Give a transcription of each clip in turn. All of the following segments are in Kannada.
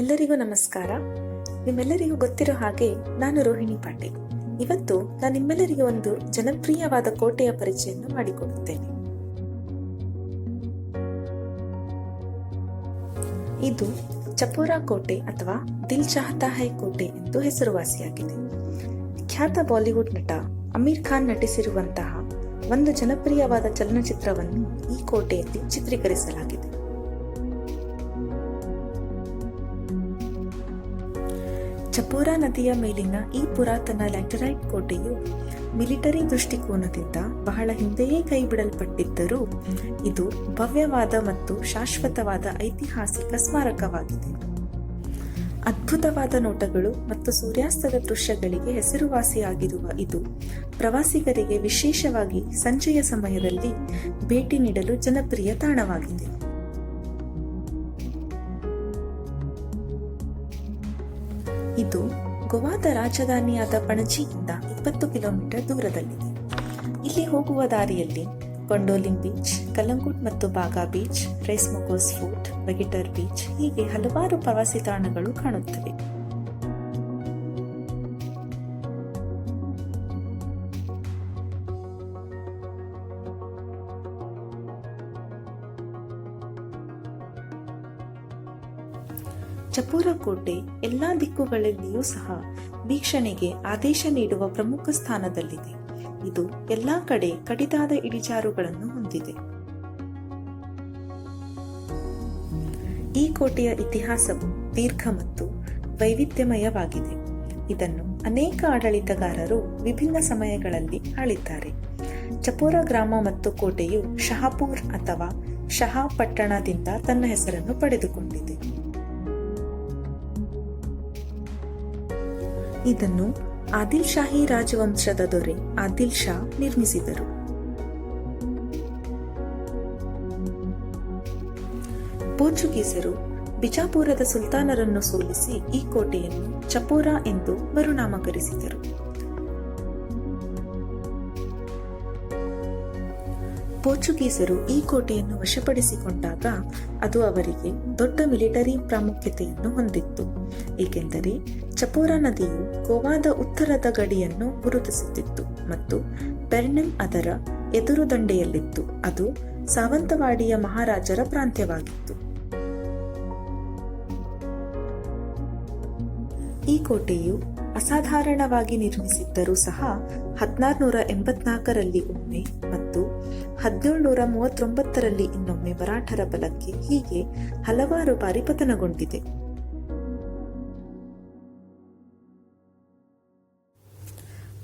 ಎಲ್ಲರಿಗೂ ನಮಸ್ಕಾರ. ನಿಮ್ಮೆಲ್ಲರಿಗೂ ಗೊತ್ತಿರೋ ಹಾಗೆ ನಾನು ರೋಹಿಣಿ ಪಾಟೀಲ್. ಇವತ್ತು ನಾನು ನಿಮ್ಮೆಲ್ಲರಿಗೂ ಒಂದು ಜನಪ್ರಿಯವಾದ ಕೋಟೆಯ ಪರಿಚಯವನ್ನು ಮಾಡಿಕೊಡುತ್ತೇನೆ. ಇದು ಚಪೋರಾ ಕೋಟೆ ಅಥವಾ ದಿಲ್ ಚಾಹತಾ ಹೈ ಕೋಟೆ ಎಂದು ಹೆಸರುವಾಸಿಯಾಗಿದೆ. ಖ್ಯಾತ ಬಾಲಿವುಡ್ ನಟ ಅಮೀರ್ ಖಾನ್ ನಟಿಸಿರುವಂತಹ ಒಂದು ಜನಪ್ರಿಯವಾದ ಚಲನಚಿತ್ರವನ್ನು ಈ ಕೋಟೆಯಲ್ಲಿ ಚಿತ್ರೀಕರಿಸಲಾಗಿದೆ. ಚಪೋರಾ ನದಿಯ ಮೇಲಿನ ಈ ಪುರಾತನ ಲ್ಯಾಟರೈಟ್ ಕೋಟೆಯು ಮಿಲಿಟರಿ ದೃಷ್ಟಿಕೋನದಿಂದ ಬಹಳ ಹಿಂದೆಯೇ ಕೈಬಿಡಲ್ಪಟ್ಟಿದ್ದರೂ ಇದು ಭವ್ಯವಾದ ಮತ್ತು ಶಾಶ್ವತವಾದ ಐತಿಹಾಸಿಕ ಸ್ಮಾರಕವಾಗಿದೆ. ಅದ್ಭುತವಾದ ನೋಟಗಳು ಮತ್ತು ಸೂರ್ಯಾಸ್ತದ ದೃಶ್ಯಗಳಿಗೆ ಹೆಸರುವಾಸಿಯಾಗಿರುವ ಇದು ಪ್ರವಾಸಿಗರಿಗೆ ವಿಶೇಷವಾಗಿ ಸಂಜೆಯ ಸಮಯದಲ್ಲಿ ಭೇಟಿ ನೀಡಲು ಜನಪ್ರಿಯ ತಾಣವಾಗಿದೆ. ಇದು ಗೋವಾದ ರಾಜಧಾನಿಯಾದ ಪಣಜಿಯಿಂದ ಇಪ್ಪತ್ತು ಕಿಲೋಮೀಟರ್ ದೂರದಲ್ಲಿದೆ. ಇಲ್ಲಿ ಹೋಗುವ ದಾರಿಯಲ್ಲಿ ಕೊಂಡೋಲಿಂಗ್ ಬೀಚ್, ಕಲ್ಲಂಗುಟ್ ಮತ್ತು Baga beach, Reis Magos fort, Vagator beach ಹೀಗೆ ಹಲವಾರು ಪ್ರವಾಸಿ ತಾಣಗಳು ಕಾಣುತ್ತವೆ. ಚಪೂರ ಕೋಟೆ ಎಲ್ಲ ದಿಕ್ಕುಗಳಲ್ಲಿಯೂ ಸಹ ವೀಕ್ಷಣೆಗೆ ಆದೇಶ ನೀಡುವ ಪ್ರಮುಖ ಸ್ಥಾನದಲ್ಲಿದೆ. ಇದು ಎಲ್ಲಾ ಕಡೆ ಕಡಿದಾದ ಇಳಿಜಾರುಗಳನ್ನು ಹೊಂದಿದೆ. ಈ ಕೋಟೆಯ ಇತಿಹಾಸವು ದೀರ್ಘ ಮತ್ತು ವೈವಿಧ್ಯಮಯವಾಗಿದೆ. ಇದನ್ನು ಅನೇಕ ಆಡಳಿತಗಾರರು ವಿಭಿನ್ನ ಸಮಯಗಳಲ್ಲಿ ಆಳಿದ್ದಾರೆ. ಚಪೋರ ಗ್ರಾಮ ಮತ್ತು ಕೋಟೆಯು ಶಹಾಪುರ್ ಅಥವಾ ಶಹಾ ಪಟ್ಟಣದಿಂದ ತನ್ನ ಹೆಸರನ್ನು ಪಡೆದುಕೊಂಡಿದೆ. ಇದನ್ನು ಆದಿಲ್ ಶಾಹಿ ರಾಜವಂಶದ ದೊರೆ ಆದಿಲ್ ಶಾ ನಿರ್ಮಿಸಿದರು. ಪೋರ್ಚುಗೀಸರು ಬಿಜಾಪುರದ ಸುಲ್ತಾನರನ್ನು ಸೋಲಿಸಿ ಈ ಕೋಟೆಯನ್ನು ಚಪೋರಾ ಎಂದು ಮರುನಾಮಕರಿಸಿದರು. ಪೋರ್ಚುಗೀಸರು ಈ ಕೋಟೆಯನ್ನು ವಶಪಡಿಸಿಕೊಂಡಾಗ ಅದು ಅವರಿಗೆ ದೊಡ್ಡ ಮಿಲಿಟರಿ ಪ್ರಾಮುಖ್ಯತೆಯನ್ನು ಹೊಂದಿತ್ತು. ಏಕೆಂದರೆ ಚಪೋರಾ ನದಿಯು ಗೋವಾದ ಉತ್ತರದ ಗಡಿಯನ್ನು ಗುರುತಿಸುತ್ತಿತ್ತು ಮತ್ತು ಬೆರ್ನೆಮ್ ಅದರ ಎದುರು ದಂಡೆಯಲ್ಲಿತ್ತು. ಅದು ಸಾವಂತವಾಡಿಯ ಮಹಾರಾಜರ ಪ್ರಾಂತ್ಯವಾಗಿತ್ತು. ಈ ಕೋಟೆಯು ಅಸಾಧಾರಣವಾಗಿ ನಿರ್ಮಿಸಿದ್ದರೂ ಸಹ ಹದಿನಾರುನೂರ ಎಂಬತ್ನಾಲ್ಕರಲ್ಲಿ ಒಮ್ಮೆ ಮತ್ತು ಹದಿನೇಳುನೂರ ಮೂವತ್ತೊಂಬತ್ತರಲ್ಲಿ ಇನ್ನೊಮ್ಮೆ ಮರಾಠರ ಬಲಕ್ಕೆ ಹೀಗೆ ಹಲವಾರು ಬಾರಿ ಪತನಗೊಂಡಿದೆ.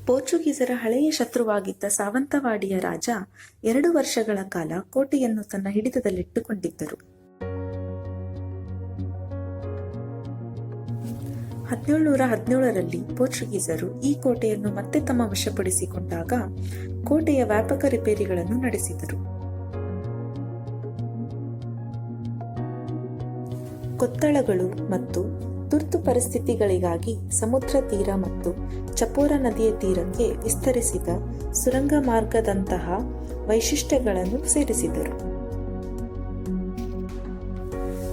ಪೋರ್ಚುಗೀಸರ ಹಳೆಯ ಶತ್ರುವಾಗಿದ್ದ ಸಾವಂತವಾಡಿಯ ರಾಜ ಎರಡು ವರ್ಷಗಳ ಕಾಲ ಕೋಟೆಯನ್ನು ತನ್ನ ಹಿಡಿತದಲ್ಲಿಟ್ಟುಕೊಂಡಿದ್ದರು. ಹದಿನೇಳುನೂರ ಹದಿನೇಳರಲ್ಲಿ ಪೋರ್ಚುಗೀಸರು ಈ ಕೋಟೆಯನ್ನು ಮತ್ತೆ ತಮ್ಮ ವಶಪಡಿಸಿಕೊಂಡಾಗ ಕೋಟೆಯ ವ್ಯಾಪಕ ರಿಪೇರಿಗಳನ್ನು ನಡೆಸಿದರು. ಕೊತ್ತಳಗಳು ಮತ್ತು ತುರ್ತು ಪರಿಸ್ಥಿತಿಗಳಿಗಾಗಿ ಸಮುದ್ರ ತೀರ ಮತ್ತು ಚಪೋರ ನದಿಯ ತೀರಕ್ಕೆ ವಿಸ್ತರಿಸಿದ ಸುರಂಗ ಮಾರ್ಗದಂತಹ ವೈಶಿಷ್ಟ್ಯಗಳನ್ನು ಸೇರಿಸಿದರು.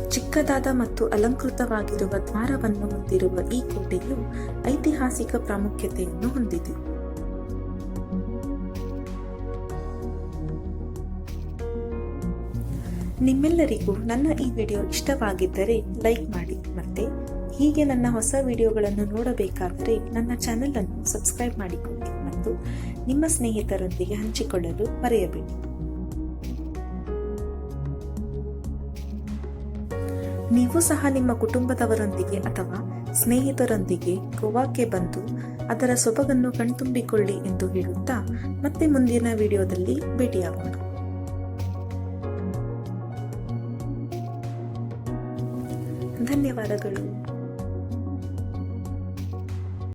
ಚಿಕ್ಕದಾದ ಮತ್ತು ಅಲಂಕೃತವಾಗಿರುವ ದ್ವಾರವನ್ನು ಹೊಂದಿರುವ ಈ ಕೋಟೆಯು ಐತಿಹಾಸಿಕ ಪ್ರಾಮುಖ್ಯತೆಯನ್ನು ಹೊಂದಿದೆ. ನಿಮ್ಮೆಲ್ಲರಿಗೂ ನನ್ನ ಈ ವಿಡಿಯೋ ಇಷ್ಟವಾಗಿದ್ದರೆ ಲೈಕ್ ಮಾಡಿ ಮತ್ತೆ ಹೀಗೆ ನನ್ನ ಹೊಸ ವಿಡಿಯೋಗಳನ್ನು ನೋಡಬೇಕಾದರೆ ನನ್ನ ಚಾನೆಲ್ ಅನ್ನು ಸಬ್ಸ್ಕ್ರೈಬ್ ಮಾಡಿಕೊಳ್ಳಿ ಮತ್ತು ನಿಮ್ಮ ಸ್ನೇಹಿತರೊಂದಿಗೆ ಹಂಚಿಕೊಳ್ಳಲು ಮರೆಯಬೇಡಿ. ನೀವು ಸಹ ನಿಮ್ಮ ಕುಟುಂಬದವರೊಂದಿಗೆ ಅಥವಾ ಸ್ನೇಹಿತರೊಂದಿಗೆ ಗೋವಾಕ್ಕೆ ಬಂದು ಅದರ ಸೊಬಗನ್ನು ಕಣ್ತುಂಬಿಕೊಳ್ಳಿ ಎಂದು ಹೇಳುತ್ತಾ ಮತ್ತೆ ಮುಂದಿನ ವಿಡಿಯೋದಲ್ಲಿ ಭೇಟಿಯಾಗೋಣ. ಧನ್ಯವಾದಗಳು.